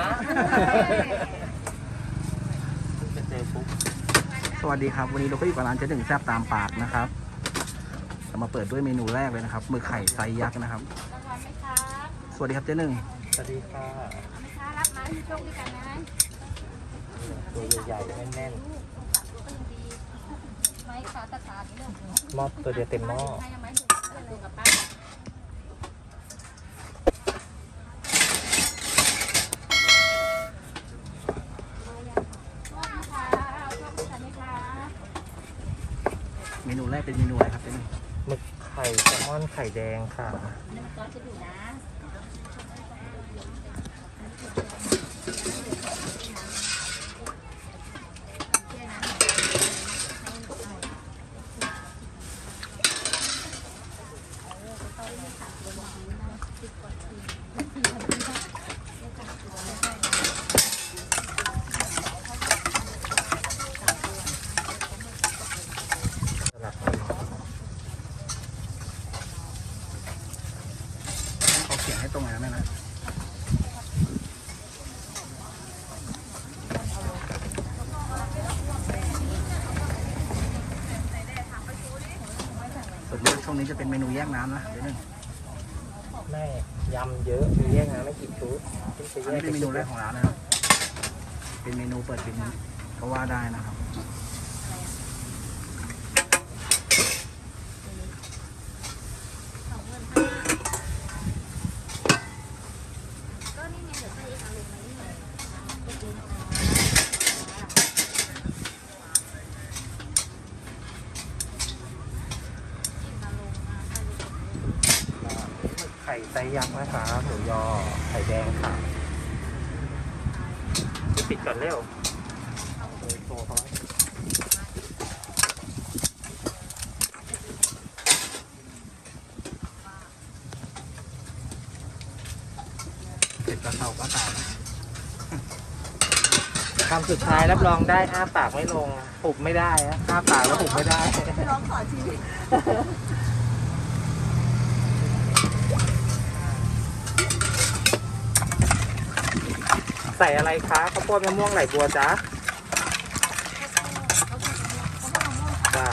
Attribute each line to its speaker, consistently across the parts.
Speaker 1: นะ
Speaker 2: จะเจอปุ๊บ
Speaker 1: สวัสดีครับ วันนี้เราก็อยู่กับร้านเจ๊หนึ่งแซบตามปากนะครับเรามาเปิดด้วยเมนูแรกเลยนะครับหมือไข่ไซส์ยักษ์นะครับ
Speaker 3: รางวัลไหมครับ
Speaker 1: สวัสดีครับเจ๊หนึ่ง
Speaker 2: สวัสดีค่ะ
Speaker 3: เอาไหมคะรับมาที่โชคด้วยกันนะ
Speaker 2: ตัวใหญ่ๆแน่น
Speaker 3: ลูกสงสารลูกก็ยังดีไม้ขาตะขาดนี่เรื่อง
Speaker 2: ๆหม้อตัวเดียวเต็มหม้อ
Speaker 3: ให้ยังไม้ถูกเรื่องลงกับป้าเอา
Speaker 1: เป็นเมนูอะไรครับเจ๊หนึ่ง
Speaker 2: หมึกไข่แซลมอนไข่แดงค่ะ
Speaker 3: น้ำซอสจะดูนะ
Speaker 2: สลับ
Speaker 1: เขาเขียนให้ ตรงไหนนะแม่นะส่วนมากช่วงนี้จะเป็นเมนูแยกน้ำนะเจ๊หนึ่ง
Speaker 2: แม่ยำเยอะมีแยกนะไม่กี่ชุดขึ้นไป
Speaker 1: อัน
Speaker 2: แย
Speaker 1: นี้
Speaker 2: ก
Speaker 1: เป็นเมนูแรกของร้านนะครับเป็นเมนูเปิดปิดก็ว่าได้นะครับ
Speaker 3: ก็นี่ไงเดี๋ยวใส่อีกอันลงมานี่ไง
Speaker 2: หมึกไข่ไซส์ยักษ์นะคะหมูยอไข่แดงค่ะ ปิดก่อนเร็วโอ้ยโตเขาไว้
Speaker 1: เสร็จกระเซาก็ตาม
Speaker 2: คำสุดท้ายรับรองได้อ้าปากไม่ลง ปุบไม่ได้อะอ้าปากแล้วปุบไม่ได้
Speaker 3: ร้องขอชีวิต
Speaker 2: ใส่อะไรคะข้าวโพดมะม่วงไหลบัวจ๊ะจ้า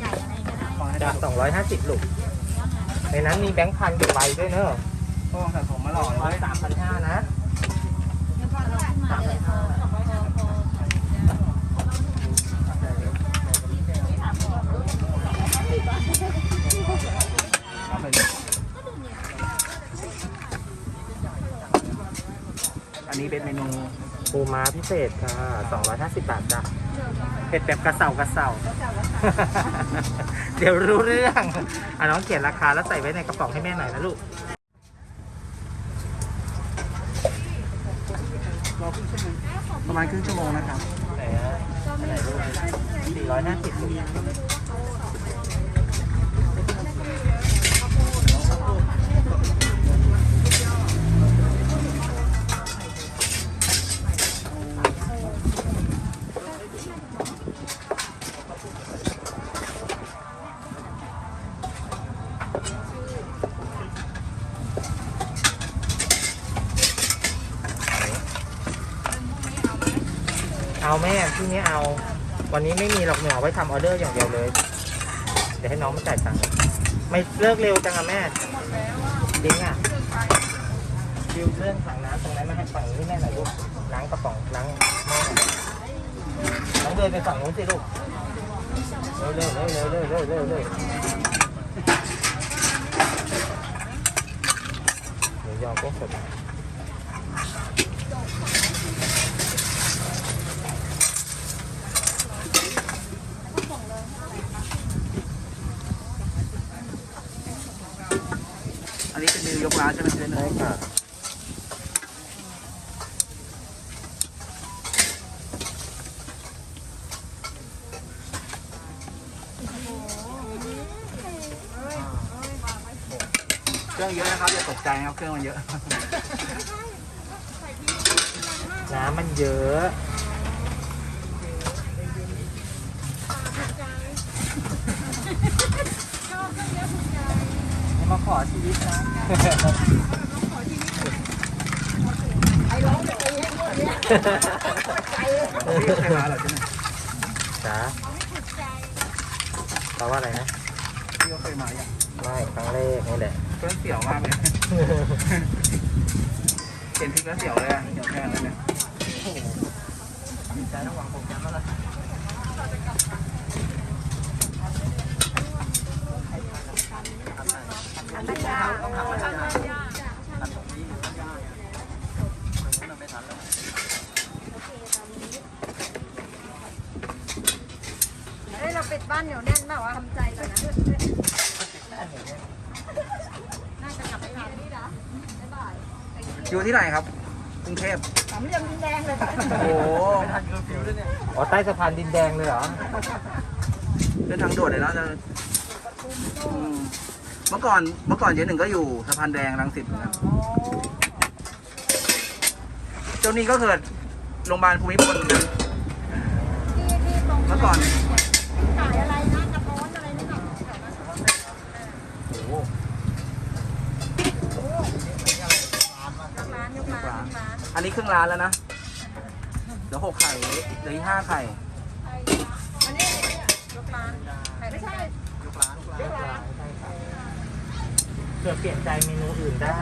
Speaker 3: ใหญ่อะไรก็ได้
Speaker 1: ขอให้
Speaker 2: จ้า
Speaker 1: ได้
Speaker 2: สองร้อยห้าสิบลูก ในนั้นมีแบงค์พันอยู่ใบด้วยเนอะ
Speaker 1: พวกสะสมมาหล่อเล
Speaker 2: ร้อย
Speaker 1: ย
Speaker 2: สามพันห้านะ
Speaker 1: ปูม้า
Speaker 2: พิเศษค่ะสองร้อยห้าสิบบาทจ้ะเผ็ดแบบกระเสากระเสา เดี๋ยวรู้เรื่องอะน้องเขียนราคาแล้วใส่ไว้ในกระป๋องให้แม่หน่อยนะลูก
Speaker 1: รอครึ่งชั่วโมงประมาณครึ่งชั่วโมงนะครับ
Speaker 2: ไหนอะอันไหนลูกสี่ร้อยห้าสิบลูก เอาแม่ที่นี้เอา วันนี้ไม่มีหรอกเหนูเอไว้ทำออเดอร์อย่างเดียวเลย เดี๋ยวให้น้องมาจ่ายตังค์ไม่เลิกเร็วจังอะแม่ดิ้งอะดิวเรื่องถังน้ำตรงนั้นมาให้ฝั่งนี้แม่หน่อยลูกล้างกระป๋องล้างแม่ล้างเดินไปฝั่งนู้นสิลูกเร็วเร็วเร็วเร็วเร็วเร็วเร็วเดี๋ยวยอมก็สด
Speaker 1: ใจนะครับเครื่องมันเยอะ
Speaker 2: น้ำมันเยอะมาขอชีวิตนะ
Speaker 1: พี่เคยมาเหรอเจ๊หนึ่ง
Speaker 2: จ้าแปลว่าอะไรนะ
Speaker 1: พี่ก็เคยมาอย่าง
Speaker 2: ไม่ครั้งแรกนี่แหละ
Speaker 1: ก็เสียวมากเลยเห็นพริกแล้วเสียวเลยอะเสียวแค่นั้นเลยใจต้องวางโปรแกรมแล้วล่ะต้องทำอะไรนะตัดตรงนี้ไม่ทันแล้ว
Speaker 3: เฮ้ยเราปิดบ้านเหนียวแน่นมากวะทำใจก่อนนะน่าจะกลับไปทานนี่นะบ๊ายบาย
Speaker 1: อยู่ที่ไหนครับกรุงเทพ
Speaker 3: สามเหลี่ยมดินแดงเลย
Speaker 1: โอ้โห
Speaker 2: อ๋อใต้สะพานดินแดงเลยเหรอ
Speaker 1: เป็นทางด่วนเลยนะจะอืมเมื่อก่อนเมื่อก่อนเจ๊หนึ่งก็อยู่สะพานแดงรังสิตเหมือนกันเจ้านี้ก็เกิดโรงพยาบาลภูมิพลเหมือนกัน
Speaker 3: ที่ที่ตรง
Speaker 1: เมื่อก่อน
Speaker 3: ขายอะไรนะกระท้อนอะไรนี่หน่อย
Speaker 1: โอ้โห
Speaker 3: ยกร้านยกร้านยกร้าน
Speaker 1: อันนี้ ครึ่งร้านแล้วนะ เดี๋ยวหกไข่เหลืออีกห้าไข่
Speaker 3: อันนี้ยกร้านขายไม่ใช่
Speaker 1: ยกร้าน
Speaker 3: ยกร้าน
Speaker 2: เผื่อเปลี่ยนใจเมนูอื่นได้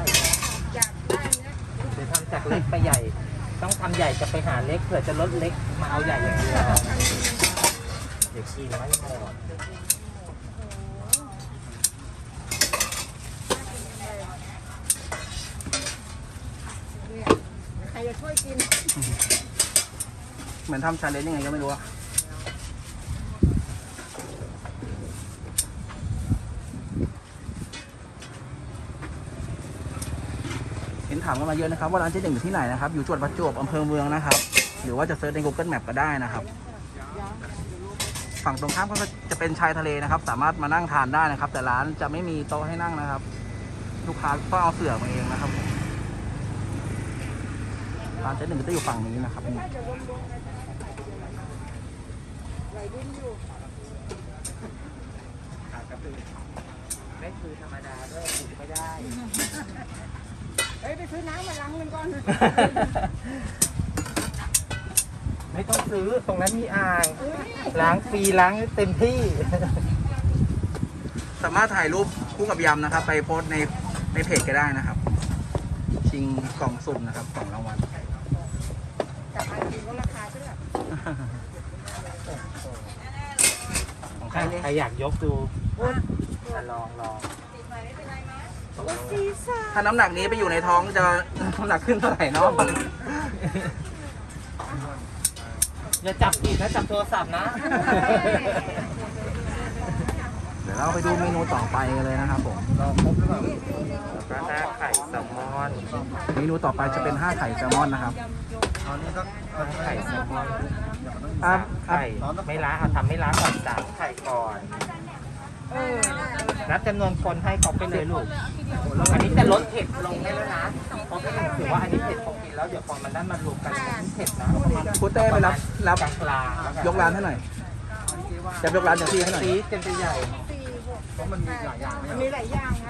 Speaker 3: อยากได้เนี้ย
Speaker 2: หรือทำจากเล็กไปใหญ่ ต้องทำใหญ่จะไปหาเล็กเผื่อจะลดเล็กมาเอาใหญ่อย่างเดียวเดี๋ยวกินไม่หมด
Speaker 3: เนี่ย ใครจะช่วยกิน
Speaker 1: เหมือนทำชาเลนจ์ยังไงก็ไม่รู้อะเห็นถามกันมาเยอะนะครับ ว่าร้านเจ๊หนึ่งอยู่ที่ไหนนะครับ อยู่จังหวัดประจวบอำเภอเมืองนะครับ หรือว่าจะเซิร์ชใน Google Map ก็ได้นะครับ ฝั่งตรงข้ามก็จะเป็นชายทะเลนะครับ สามารถมานั่งทานได้นะครับ แต่ร้านจะไม่มีโต๊ะให้นั่งนะครับ ลูกค้าต้องเอาเสื่อมาเองนะครับผม ร้านเจ๊หนึ่งก็จะอยู่ฝั่งนี้นะครับ
Speaker 2: ไม่คือธรรมดาด้วยถูกไม่ได้
Speaker 3: เฮ้ย ไปซื้อน้ำมาล้างมันก่อน
Speaker 2: ไม่ต้องซื้อตรงนั้นมีอ่าง ล้างฟรีล้างเต็มที่
Speaker 1: สามารถถ่ายรูปคู่กับยำนะครับ ไปโพสต์ในในเพจก็ได้นะครับ ชิงกล่องสุ่มนะครับกล่องรางวัล
Speaker 3: แต่บางทีก็ราคาก็แบบ
Speaker 1: ของ
Speaker 2: ใค
Speaker 1: ใค
Speaker 2: ร
Speaker 1: รเนี่ย
Speaker 2: ใครอยากยกดูอะลองลอง
Speaker 3: ซีซ่า
Speaker 1: ถ้าน้ำหนักนี้ไปอยู่ในท้องจะน้ำหนักขึ้นเท่าไหร่เนาะ
Speaker 2: อย่าจับผิดนะจับโทรศัพท์นะ
Speaker 1: เดี๋ยวเราไปดูเมนูต่อไปกันเลยนะครับผม
Speaker 2: เราครบหรือเปล่าก็ห้าไข่แซลมอน
Speaker 1: เมนูต่อไปจะเป็นห้าไข่แซลมอนนะครับ
Speaker 2: ห้าไข่แซลมอน
Speaker 1: อะ
Speaker 2: สามไข่ไม่ล้างเอาทำไม่ล้างก่อนสามไข่ก่อน
Speaker 3: เออ
Speaker 2: นับจำนวนคนให้เขาไปเลยลูกอันนี้จะลดเผ็ดลงให้แล้วนะเพราะพี่หนึ่งถือว่าอันนี้เผ็ดของกินแล้วเดี๋ยวพอมันนั่นมารวมกันมันเผ็ดนะ
Speaker 1: คุณเต้ไปรับรับ
Speaker 2: กลางกลางๆแล้ว
Speaker 1: ยกร้านให้หน่อยจะยกร้านจากที่ให้หน่อย
Speaker 2: ซีดกันไปใหญ่
Speaker 3: สี่หกเพราะมันมีหลายอย่างมันมีหลายอย่างไง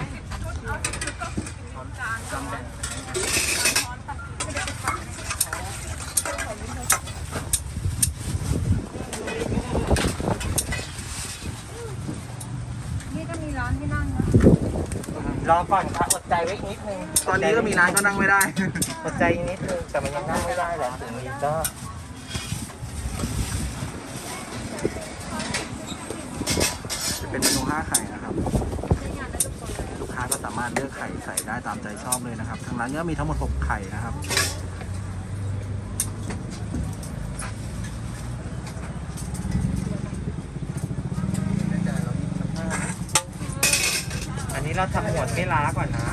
Speaker 3: นี่ก็มีร้านที่นั่งนะ
Speaker 2: รอก่อนค่ะอดใจไว้อีกนิดนึง
Speaker 1: ตอนนี้ก็มีร้านก็นั่งไม่ได้
Speaker 2: อดใจอีกนิดนึงแต่มันยังนั่งไม่ได้แหละถึงนี้ก็
Speaker 1: จะเป็นเมนูห้าไข่นะครับ ลูกค้าก็สามารถเลือกไข่ใส่ได้ตามใจชอบเลยนะครับ ทางร้านก็มีทั้งหมด 6 ไข่นะครับ
Speaker 2: นนี้เราทำหมวดไม่ล้าก่อนนะ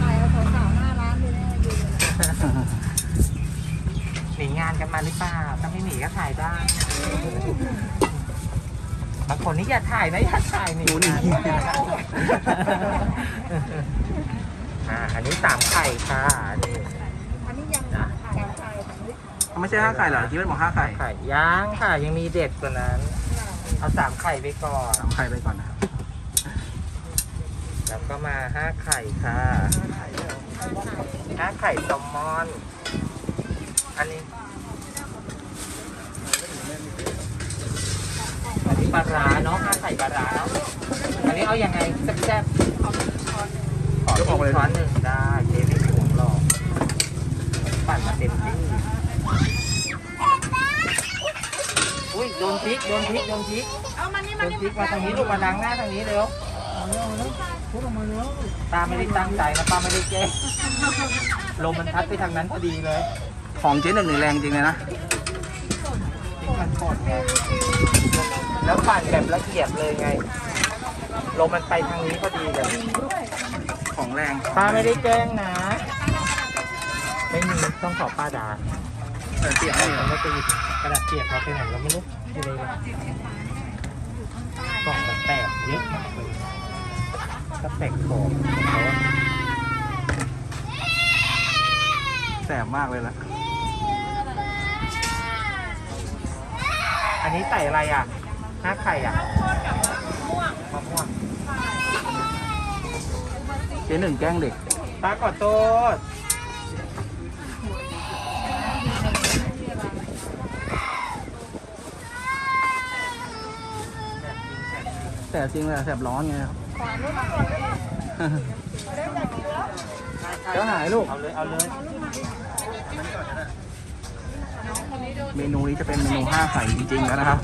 Speaker 3: ถ่ายเอาสาวๆหน้าร้านเลยนะยืนเลยนะ
Speaker 2: หนีงานกันมาหรือเปล่าถ้าไม่หนีก็ถ่ายได้บางคนนี่อย่าถ่ายนะอย่าถ่ายนี่
Speaker 1: ดูนี่
Speaker 2: อ่าอันนี้สามไข่ค่ะนี่
Speaker 3: อันนี้ยัง
Speaker 2: จ้ะ
Speaker 3: ไข่ไข่
Speaker 1: ไม่ใช่ห้าไข่เหรอที่เป็นบอกห้าไข่
Speaker 2: ไข่ย่างค่ะ ยังมีเด็ดกว่านั้น เอาสามไข่ไปก่อน
Speaker 1: สามไข่ไปก่อนนะครับ
Speaker 2: แล้วก็มาห้าไข่ค่ะห้าไข่แซลมอน อันนี้ อันนี้ปลาร้าเนาะห้าไข่ปลาร้าเนาะอันนี้เอายังไงแซ่บๆขอย
Speaker 1: กออกมาเลย
Speaker 2: ช้อนหนึ่งได้เจ๊ไม่ห่วงหรอกปั่นมาเต็มที่ อุ้ยโดนพริกโดนพริกโดนพริก
Speaker 3: เอามานี่
Speaker 2: โด
Speaker 3: มานนี่
Speaker 2: พริกมาทางนี้ลูกมาล้างหน้าทางนี้เร็วตาไม่ได้ตั้งใจนะป้าไม่ได้แกล้งลมมันพัดไปทางนั้นพอดีเลย
Speaker 1: ของเจ๊หนึ่งนี่แรงจริงเลยนะ
Speaker 2: พริกมันสดไงแล้วปั่นแบบละเอียดเลยไงลมมันไปทางนี้พอดีเลย
Speaker 1: ของแรง
Speaker 2: ป้าไม่ได้แกล้งนะ ไม่มีต้องขอป้าดา
Speaker 1: เออเสียงไม่เหร
Speaker 2: เรา
Speaker 1: อ
Speaker 2: ไม่ไปหยิบกระดาษเปียกเราไปไหนเราไม่รู้อยู่เลยกล่องมันแตกเยอะมากเลยก็แตกของเขาอะ
Speaker 1: แสบมากเลยล่ะ
Speaker 2: อันนี้ใส่อะไรอะห้าไข่อะมะม่วง
Speaker 1: เจ๊หนึ่งแกล้งเด็ก
Speaker 2: ป้าขอดโทษ
Speaker 1: แสบจริงเลยแสบร้อนไงครับเดี๋ยวหายลูก
Speaker 2: เอาเลย เอาเลย
Speaker 1: เมนูนี้จะเป็นเมนูห้าไข่จริงๆแล้วนะครับ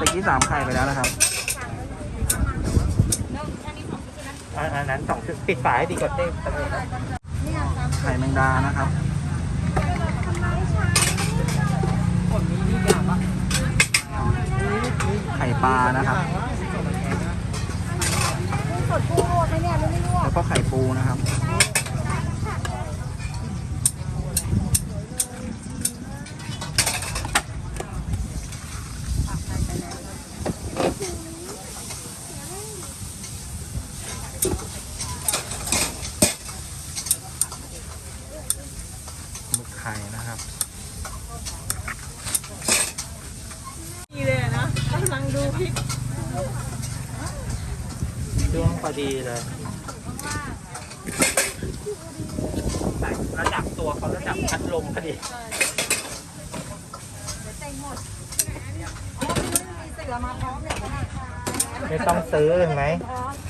Speaker 1: ตะกี้สามไข่ไปแล้วนะครับ
Speaker 2: อันอันนั้นสองชุดปิดฝาให้ดีกว่าเต้ตะเลย
Speaker 1: ไข่แมงดานะครับ
Speaker 2: คนนี้นี่ยากปะ
Speaker 1: ไข่ปลานะครับ
Speaker 3: สดปูโรดไหมเนี่ย รู้ไม่รู้
Speaker 1: แล้วก็ไข่ปูนะครับหมึกไข่นะครับ
Speaker 3: ดีเลยนะกำลังดูพริก
Speaker 2: ช่วงพอดีเลยใส่ระดับตัวเขาระดับพัดลมพอดี
Speaker 3: ใจหมดอ๋อมีเสือมาพร้อมเลยนะ
Speaker 2: ไม่ต้อง ซื้อเห็นไหม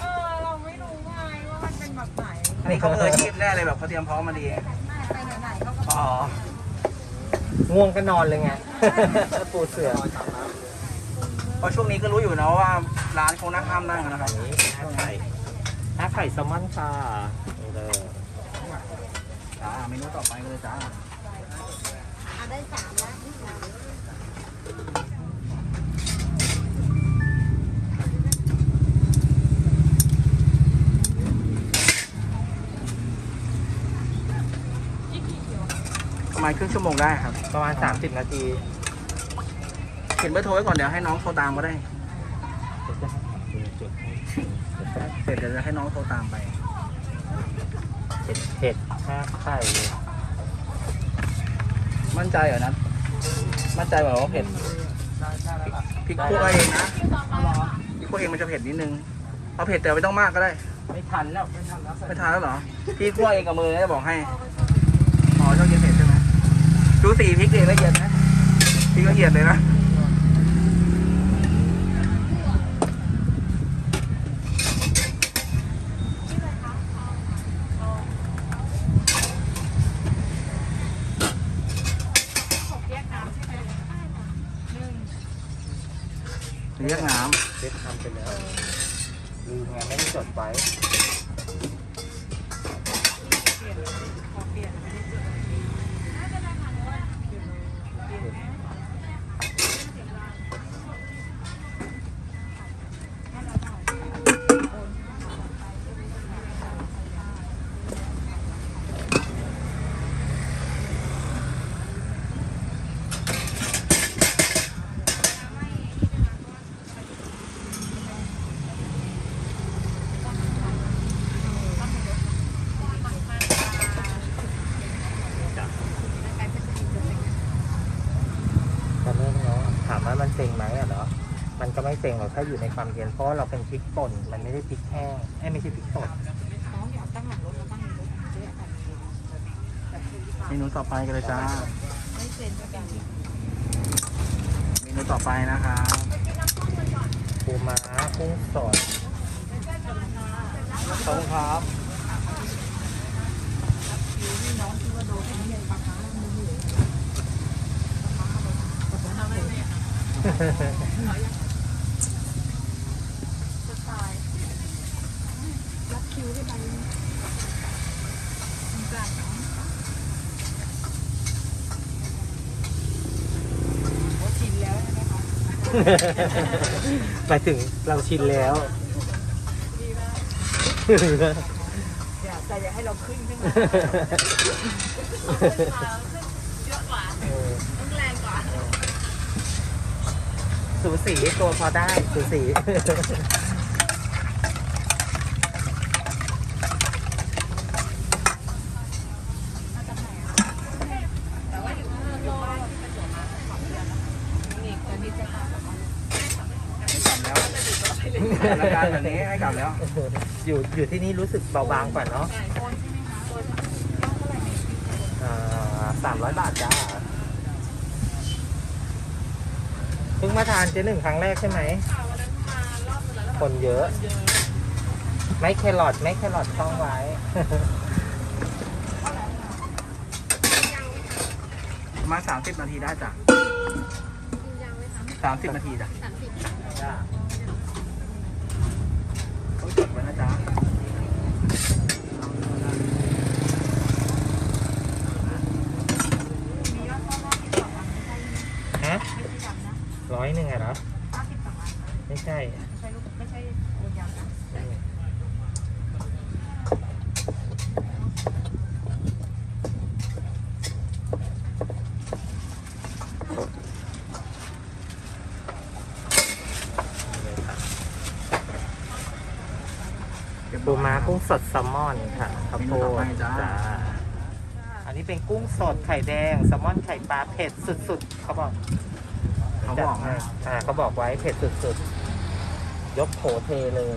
Speaker 3: เออเราไม่รู้ไงว่ามันเป็นแบบไหน
Speaker 1: อันนี้เขามืออาชีพแน่เลยแบบเขาเตรียมพร้อมมาดี
Speaker 3: ไปไหนๆเขาก็
Speaker 1: อ๋อ
Speaker 2: ง่วงก็นอนเลยไงปูเสือ
Speaker 1: เพราะช่วงนี้ก็รู้อยู่นะว่า ร้านเขานั่งห้ามนั่งนะครับ
Speaker 2: อันนี้ห้าไข่ห้าไข่แซลมอนค่ะนี่เลย
Speaker 1: จ้าเมนูต่อไปเลยจ้า
Speaker 3: อะได้สามแล้ว ม
Speaker 1: ประมาณครึ่งชั่วโมงได้ครับ
Speaker 2: ประมาณ 30 นาที
Speaker 1: เขียนเบอร์โทรไว้ก่อนเดี๋ยวให้น้องโทรตามก็ได้ เสร็จเดี๋ยวจะให้น้องโทรตามไป
Speaker 2: เผ็ดเผ็ดห้าไข่
Speaker 1: มั่นใจเหรอนะมั่นใจเหรอว่าเผ็ดพริกคั่วเองนะพริกคั่วเองมันจะเผ็ดนิดนึงเอาเผ็ดแต่ไม่ต้องมากก็ได้
Speaker 2: ไม่ทันแล้ว ไม่ทันแล้ว
Speaker 1: ไม่ทานแล้วเหรอพี่คั่วเองกับมือนะจะบอกให้อ๋อชอบกินเผ็ดใช่ไหม ดูสีพริกเองละเอียดนะพริกละเอียดเลยนะ เซ็
Speaker 2: งไหมอะเหรอมันก็ไม่เซ็งหรอกถ้าอยู่ในความเย็นเพราะว่าเราเป็นพริกป่นมันไม่ได้พริกแห้งเอ้ไม่ใช่พริกสด
Speaker 3: น้องอยากตั้งหลังรถมาตั้งในรถเจ๊อันนี้
Speaker 1: เมนูต่อไปกันเลยจ้า
Speaker 3: ไม่เซ็นประกัน
Speaker 1: เมนูต่อไปนะครับ
Speaker 2: ปูม้ากุ้งสด
Speaker 1: ขอบคุณครับ
Speaker 3: รับคิวได้ไหมสงสารน้องโอ้ชินแล้ไหมคะ
Speaker 2: หมายถึงเราชินแล้วดีมาก
Speaker 3: อยากแต่อยากให้เราขึ้นขึ้นมาเยอะกว่า
Speaker 2: เออ
Speaker 3: ต้องแรงกว่า
Speaker 2: สูสีตัวพอได้สูสี
Speaker 3: นี่ตอนนี้จะมาแบบว่า
Speaker 1: ไม่กลับแล้วรายการแบบนี้ไม่กลับแล้ว
Speaker 2: อยู่อยู่ที่นี่รู้สึกเบาบางกว่าเนาะ
Speaker 3: โอนใช่ไหมคะโอนต้องเท่าไหร่เนี่ย
Speaker 2: สามร้อยบาทจ้า มาทานเจ๊หนึ่งครั้งแรกใช่ไหม
Speaker 3: คนล
Speaker 2: เยอะไม่แครอทไม่แครอทต้องไว้า
Speaker 1: สามสิบนาทีได้จ้ะ
Speaker 3: สามสิบ
Speaker 2: นา
Speaker 1: ทีจ้ะ
Speaker 3: ส
Speaker 2: ดแซลมอนค่ะข้าวโพ
Speaker 1: เมนูต่อไป
Speaker 2: ด
Speaker 1: จ้า
Speaker 2: จ้าอันนี้เป็นกุ้งสดไข่แดงแซลมอนไข่ปลาเผ็ดสุดๆเขาบอก
Speaker 1: เขาบอก
Speaker 2: จัดให้
Speaker 1: นะ
Speaker 2: อ่าเขาบอกไว้เผ็ดสุดๆ ยกโถเทเลย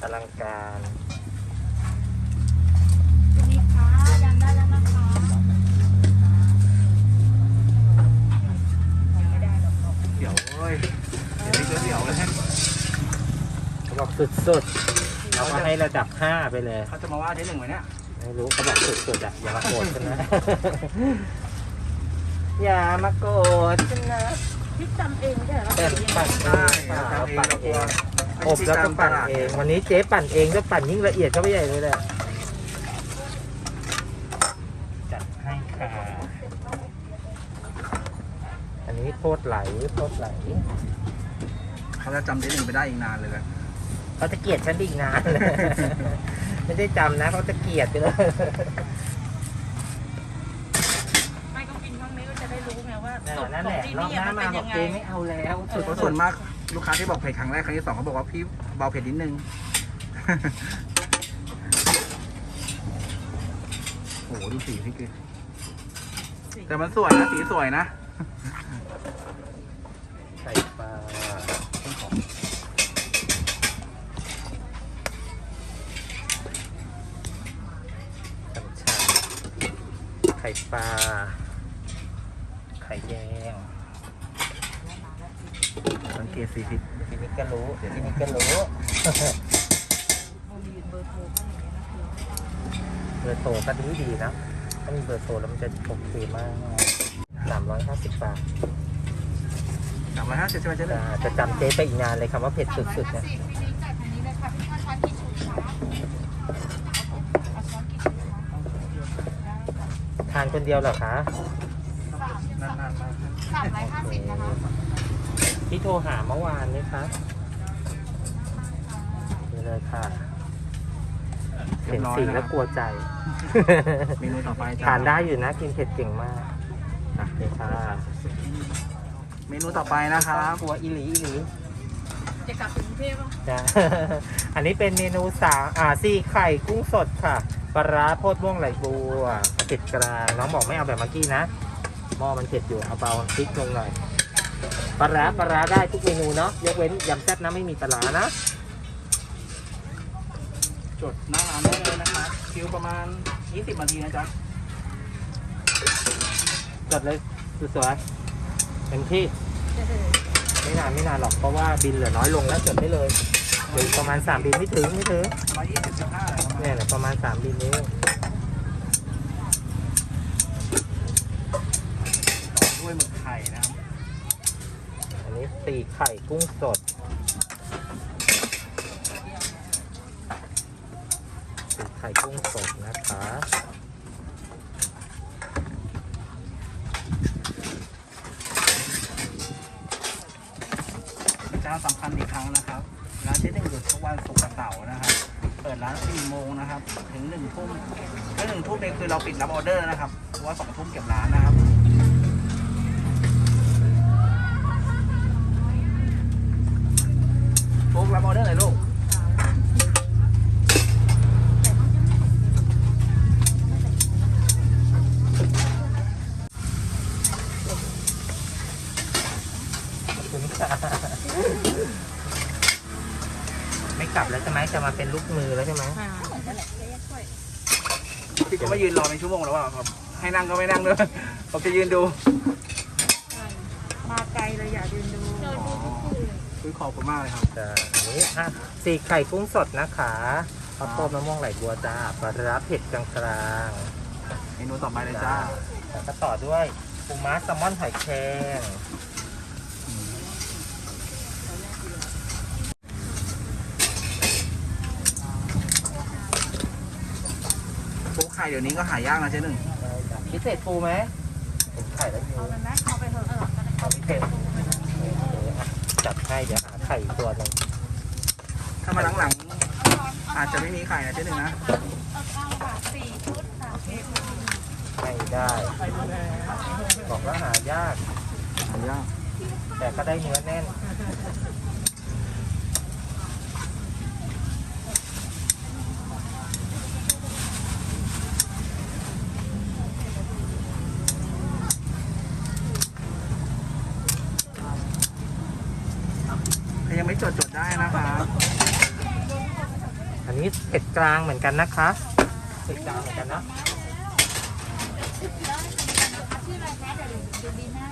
Speaker 2: อลังการ
Speaker 3: นี่ค่ะยำได้แล้วนะคะยังไม่ได้หรอก
Speaker 1: เดี๋ยวเอ้ยเดี๋ยวนี่ก็เดี๋ยวเลย
Speaker 2: เขาบอก สุดๆเราก็ให้ระดับ 5 ไปเลย
Speaker 1: เขาจะมาว่าเจ๊หนึ่งไหมเนี่ย
Speaker 2: ไม่รู้เขาบอกสุดๆอะอย่ามาโกรธกันนะ อย่ามาโกรธกันนะ
Speaker 3: พริกตำเองไม่ใช่เหรอ
Speaker 2: แต่ปั่นเอ
Speaker 1: ใช่
Speaker 2: งค่ะ
Speaker 1: เรา
Speaker 2: ปั่น
Speaker 1: ทำเอ
Speaker 2: เอง
Speaker 1: ง
Speaker 2: อบแล้วก็ปั่นเอง วันนี้เจ๊ปั่นเองก็ปั่นยิ่งละเอียดเข้าไปใหญ่เลยแหละจัดให้ค่ะอันนี้โคตรไหลโคตรไหล
Speaker 1: เขาจะจำเจ๊หนึ่งไปได้อีกนานเลยแหละ
Speaker 2: เขาจะเกลียดฉันอีกนานเลยไม่ได้จำนะเขาจะเกลียดไปเลย
Speaker 3: ไม่ก็กินครั้งนี้ก็จะได้รู้ไงว่า
Speaker 2: นั่นแหละรอบหน้ามาบอกเจ๊ไม่เอาแล้วสุด
Speaker 1: เพราะส่วนมากลูกค้าที่บอกเผ็ดครั้งแรกครั้งที่สองเขาบอกว่าพี่เบาเผ็ดนิดนึง โอ้โหดูสีพี่กิแต่มันสวยนะสีสวยนะ
Speaker 2: ใส่ปลาฉ่ำๆไข่ปลา ไข่แดง
Speaker 1: สังเกตสีพริก
Speaker 2: ทีนี้ก็รู้ เดี๋ยวทีนี้ก็รู้
Speaker 3: มีเบอร์โทรเขาอย่างเงี้ยนะคือ
Speaker 2: เบอร์โทรก็ดีดีๆนะ ถ้ามีเบอร์โทรแล้วมันจะโอเคมากสามร้อยห้าสิบบาท
Speaker 1: สามร้อยห้าสิบใช่ไหมเจ๊หนึ่
Speaker 2: จะ
Speaker 1: ง
Speaker 2: จะจำเจ๊ไปอีกนานเลยคำว่าเผ็ดสุดๆเนี่ย
Speaker 3: พี่นิ้งจัดทางนี้เลยค่ะพี่ช้อนกี่ชุดคะเอาช้อนกี่ชุดคะ
Speaker 2: ทานคนเดียวเหรอคะ
Speaker 1: นานๆมาก
Speaker 3: สามร้อยห้าสิบนะคะ
Speaker 2: ที่โทรหาเมื่อวานนี่คะนี่เลยค่ะเห็นสีแล้วกลัวใจ
Speaker 1: เมนูต่อไปจ้า
Speaker 2: ทานได้อยู่นะกินเผ็ดเก่งมากอะนี่ค่ะ
Speaker 1: เมนูต่อไปนะครับ
Speaker 2: กลัวอีหลีอีหลี
Speaker 3: จะกลับถึงกรุงเทพป่ะ
Speaker 2: จ้ะ อันนี้เป็นเมนูสามอ่าซี่ไข่กุ้งสดค่ะปลาร้าโพดม่วงไหลบัว เผ็ดกลางน้องบอกไม่เอาแบบเมื่อกี้นะหม้อมันเผ็ดอยู่เอาเบาพริกลงหน่อยปลาร้าปลาร้าได้ทุกเมนูเนาะยกเว้นยำแซ่บนะไม่มีปลาร้านะ
Speaker 1: จดหน้าร้านได้เลยนะครับคิวประมาณ 20นาทีนะจ๊ะ
Speaker 2: จดเลยสวยๆเต็มที่ ไม่นานไม่นานหรอกเพราะว่าบินเหลือน้อยลงแล้วจดได้เลยเหลือประมาณ 3 บินไม่ถึงไม่ถึง
Speaker 1: 120 15อะไรประมาณ
Speaker 2: เนี่ยแหละประมาณ 3 บินนี้
Speaker 1: ข่นะครับ
Speaker 2: อันนี้ตีไข่กุ้งสดตีไข่กุ้งสดนะคะ
Speaker 1: เจ้าสำคัญอีกครั้งนะครับ ร้านเจ๊หนึ่งหยุดทุกวันศุกร์กับเสาร์นะครับ เปิดร้าน4โมงนะครับ ถึง1ทุ่มถ้า1ทุ่มเนี่ยคือเราปิดรับออเดอร์นะครับเพราะว่า2ทุ่มเก็บร้านนะครับ
Speaker 2: ไหม
Speaker 1: พี่ก็ไม่ยืนรอเป็นชั่วโมงแล้วอะครับ ให้นั่งก็ไม่นั่งด้วยผมจะยืนดู
Speaker 3: มาไกลเลยอย่ายืนดู
Speaker 1: คือขอบคุณมากเลยครับ
Speaker 2: จ้าอันนี้อะสีไข่กุ้งสดนะคะข้าวต้มมะม่วงไหลบัวจ้าปลาร้าเผ็ดกลางกลาง
Speaker 1: เมนูต่อไป
Speaker 2: ๆ
Speaker 1: เลยจ้า
Speaker 2: แล้วก็ต่อด้วยปูม้าแซลมอนหอยแครง
Speaker 1: ปูไข่เดี๋ยวนี้ก็หายากนะเจ๊หนึ่ง
Speaker 2: พิเศษปูไหมผมไข่แล้วอยู่
Speaker 3: เอาเลยไหมเอาไปเถอะเออ
Speaker 2: เอาพิเศษจัดให้เดี๋ยวหาไข่อีกตัวหนึง
Speaker 1: ถ้ามาหลังๆอาจจะไม่มีไข่นะเจ๊หนึ่งนะ
Speaker 3: เอาเอาค่ะสี่ชุดค่ะ
Speaker 2: ให้ได้บอกว่าหายาก
Speaker 1: หายาก
Speaker 2: แต่ก็ได้เนื้อแน่น
Speaker 1: ถ้ายังไม่จดจดได้นะครับ
Speaker 2: อันนี้เผ็ด กลางเหมือนกันนะคะเผ็ดกลางเหมือนกันนะ
Speaker 3: ชื่ออะไรคะเดี๋ยวดูดีให้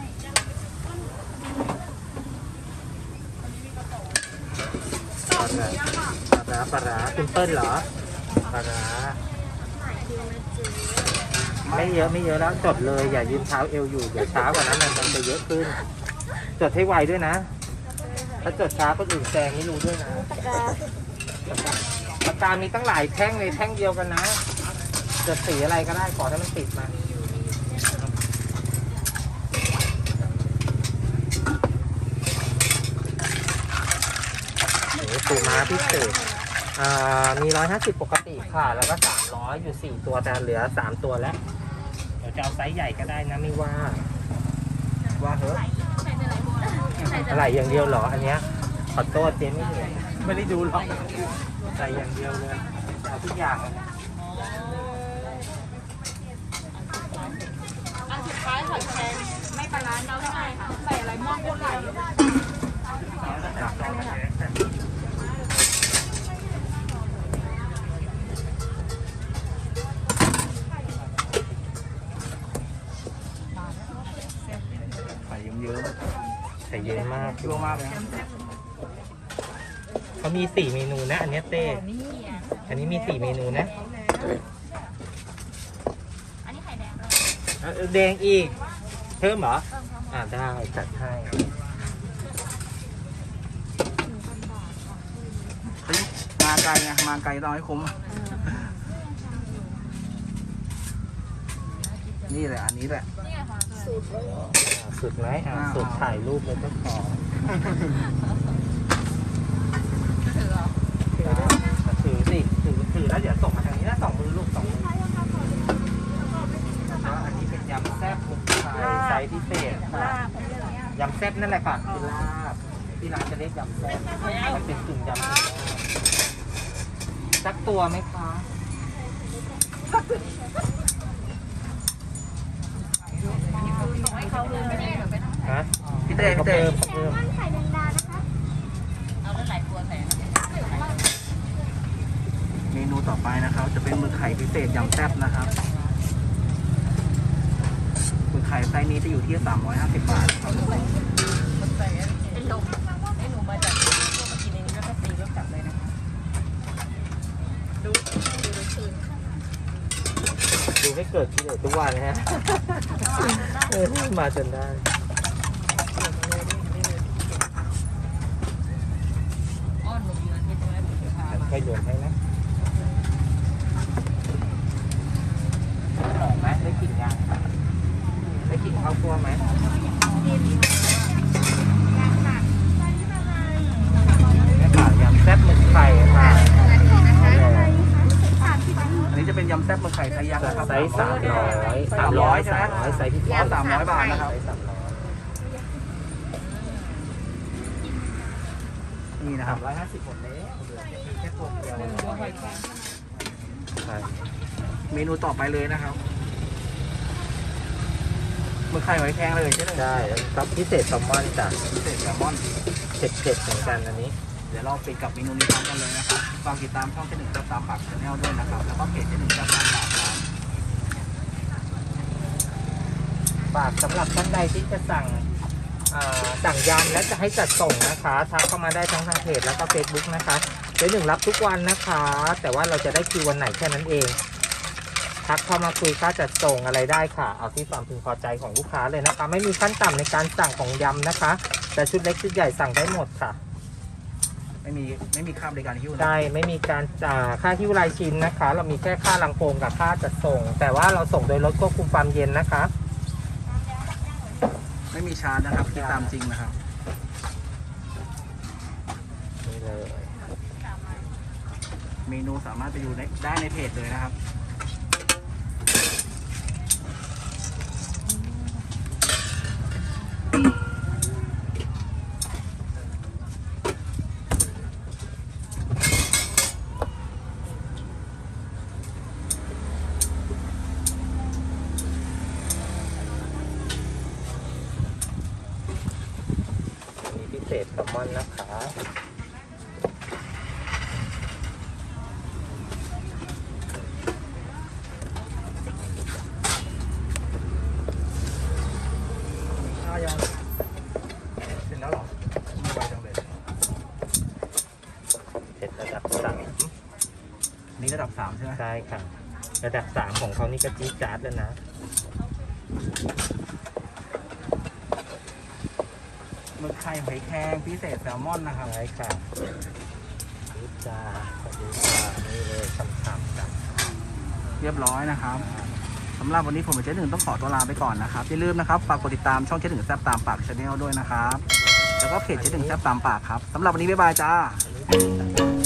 Speaker 2: ปลาร้าปลาร้าปลาร้าคุณเปิ้ลเหรอปลาร้าไม่เยอะไม่เยอะแล้วจดเลยอย่ายืนเท้าเอวอยู่เดี๋ยวช้ากว่านั้นมันจะเยอะขึ้น จดให้ไวด้วยนะ ถ้าจดช้าก็อื่นแซงไม่รู้ด้วยนะ ปากกามีตั้งหลายแท่งเลยแท่งเดียวกันนะจดสีอะไรก็ได้ขอให้มันติดมาหมูปูม้าพิเศษอ่ามีร้อยห้าสิบปกติค่ะ แล้วก็สามร้อยอยู่สี่ตัวแต่เหลือสามตัวแล้ว เดี๋ยวจะเอาไซส์ใหญ่ก็ได้นะไม่ว่า ว่าเถอะอะไรอย่างเดียวเหรออันเนี้ยขอโทษเจนไม่เห็นไม่ได้ดูหรอก ใส่อย่างเดียวเลยเอาทุกอย่างเลย
Speaker 3: อันสุดท้ายหอยแครงไม่ปลาร้าแล้วไงค่ะใส่อะไรม่วงกุ้งไหล
Speaker 1: ไข่เยิ้ม
Speaker 2: ใส่เยอะมาก
Speaker 1: ๆคิวมากเลยนะ
Speaker 2: เขา มีสี่เมนูนะ อันเนี้ยเต้อันนี้มีสี่เมนูนะ
Speaker 3: อันนี้ไข่แดงเลย
Speaker 2: เออแดงอีก เพิ่มเหรออ่าได้จัดให้
Speaker 1: เฮ้ยมาไกลไงมาไกลต้องให้คุ้ม นี่แหละ อันนี้แหละ
Speaker 3: นี่ไงค่ะ
Speaker 2: อ่าสุดไหมอ่า
Speaker 1: อ่า
Speaker 2: สุดถ่ายรูปเลยก็ขอถือสิถือถือแล้วเดี๋ยวส่งมาทางนี้นะสองมือลูกสองมือแล้วอันนี้เป็นยำแซ่บหมูไทยไซส์พิเศษค่ะ
Speaker 3: ลาบเป็นอย่างเงี้ย
Speaker 2: ยำ แซ่บนั่นแหละค่ะคือลาบที่ร้านจะเรียกยำแซ่บมันเป็นกึ่งยำกึ่งลาบสักตัวไหมคะ
Speaker 1: แดง
Speaker 2: เขา
Speaker 1: แดง
Speaker 2: เพิ่มเขาเพิ่ม
Speaker 4: ไข่แมงดานะคะ
Speaker 3: เอาแล้วหลายตัวใส่นะ
Speaker 1: เมนูต่อไปนะครับ จะเป็นหมึกไข่พิเศษยำแซ่บนะครับหมึกไข่ไซส์นี้จะอยู่ที่ 350 บาทครับ
Speaker 3: เป็นมให้หนูมาจากพวกมากินเองแล้วก็ตีแล้วกลับเลยนะคะดูดูดูคืน
Speaker 2: ดูให้เกิดกิเลสทุกวันนะฮะ เออมาจนได้
Speaker 3: อ้อนหนูอยู่อาทิตย์นึงแล้วหนูจะพามา
Speaker 2: ใครโยนให้นะหอมไหมได้กลิ่นยังได้กลิ่นข้าวคั่วไหมแม่ข่ายำแซ่บหมึกไข่ค่ะ
Speaker 1: อันนี้จะเป็นยำแซ่บหมึกไข่ไซส์ยักษ์นะครับ
Speaker 2: ไซส์สามร้อย
Speaker 1: สามร้อย
Speaker 2: สามร้อยไซส์ที่
Speaker 1: อ๋อสามร้อยบาทนะครับ
Speaker 2: ไซส์สามร้อย
Speaker 1: นี่นะค
Speaker 2: สา
Speaker 1: รับ
Speaker 2: มร้อยห้าสิบหมดแล้วเหลือแค่ตัวเดียวใช่
Speaker 1: เมนูต่อไปเลยนะครับหมึกไข่หอยแครงเลยใช่ไหม
Speaker 2: ได้ครับพิเศษแซลมอนจ้ะ
Speaker 1: พิเศษแซลมอน
Speaker 2: เผ็ดๆเหมือนกันอันนี้
Speaker 1: เดี๋ยวเราไปกับเมนูนี้พร้อมกันเลยนะครับฝากติดตามช่องเจ๊หนึ่งแซ่บตามปากชาแนลด้วยนะครับ แล้วก็เพจเจ๊หนึ่งแซ่บตามปากครับ
Speaker 2: ฝากสำหรับท่านใดที่จะสั่งอ่า สั่งยำและจะให้จัดส่งนะคะทักเข้ามาได้ทั้งทางเพจแล้วก็เฟซบุ๊กนะคะเจ๊หนึ่งรับทุกวันนะคะ แต่ว่าเราจะได้คิววันไหนแค่นั้นเองทักเข้ามาคุยค่าจัดส่งอะไรได้ค่ะ เอาที่ความพึงพอใจของลูกค้าเลยนะคะ ไม่มีขั้นต่ำในการสั่งของยำนะคะ แต่ชุดเล็กชุดใหญ่สั่งได้หมดค่ะ
Speaker 1: ไม่มีไม่มีค่าบริการหิ้วนะ
Speaker 2: ได้ไม่มีการจ่ายค่าหิ้วรายชิ้นนะคะ เรามีแค่ค่าลังโฟมกับค่าจัดส่ง แต่ว่าเราส่งโดยรถควบคุมความเย็นนะคะ
Speaker 1: ไม่มีชาร์จนะครับคิดตามจริงนะครับ
Speaker 2: นี่เลย
Speaker 1: เมนูสามารถไปดูในได้ในเพจเลยนะครับ
Speaker 2: มีพิเศษแซลมอนนะคะ
Speaker 1: ข้าวยังเสร็จแล้วเหรอไม่ไวจังเลย
Speaker 2: เผ็ดระดับสาม
Speaker 1: นี่ระดับสามใช่ไหม
Speaker 2: ใช่ค่ะ ระดับสามของเขานี่ก็จี๊ดจ๊าดแล้วนะ
Speaker 1: หมึกไข่หอยแครงพิเศษแซลมอนนะครับ
Speaker 2: ใช่ค่ะจี๊ดจ๊าดจี๊ดจ๊าดนี่เลยฉ่ำๆจ้ะ
Speaker 1: เรียบร้อยนะครับสำหรับวันนี้ผมกับเจ๊หนึ่งต้องขอตัวลาไปก่อนนะครับ อย่าลืมนะครับ ฝากกดติดตามช่องเจ๊หนึ่งแซบตามปากชาแนลด้วยนะครับ แล้วก็เพจเจ๊หนึ่งแซบตามปากครับสำหรับวันนี้บ๊ายบายจ้า
Speaker 2: อันนี้